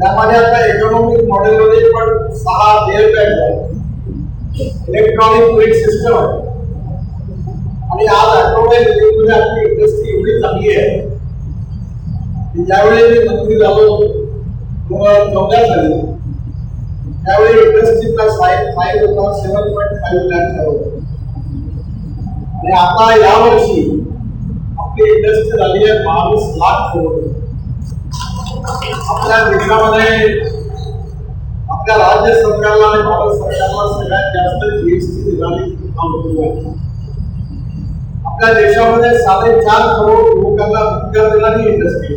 त्यामध्ये आता इकॉनॉमिक सहा air bag electronic brake system आहे. आज ऑटोमोबाईल आपली इंडस्ट्री एवढी चांगली आहे. मंत्री झालो हज़ार चौदा यावर्षी आपली इंडस्ट्री झाली आहे बावीस लाख करोड आपल्या देशामध्ये आपल्या राज्य सरकारला आणि भारत सरकारला सगळ्यात जास्त जीएसटी निघाली आपल्या देशामध्ये साडेचार करोड लोकांना रोजगार देणारी इंडस्ट्री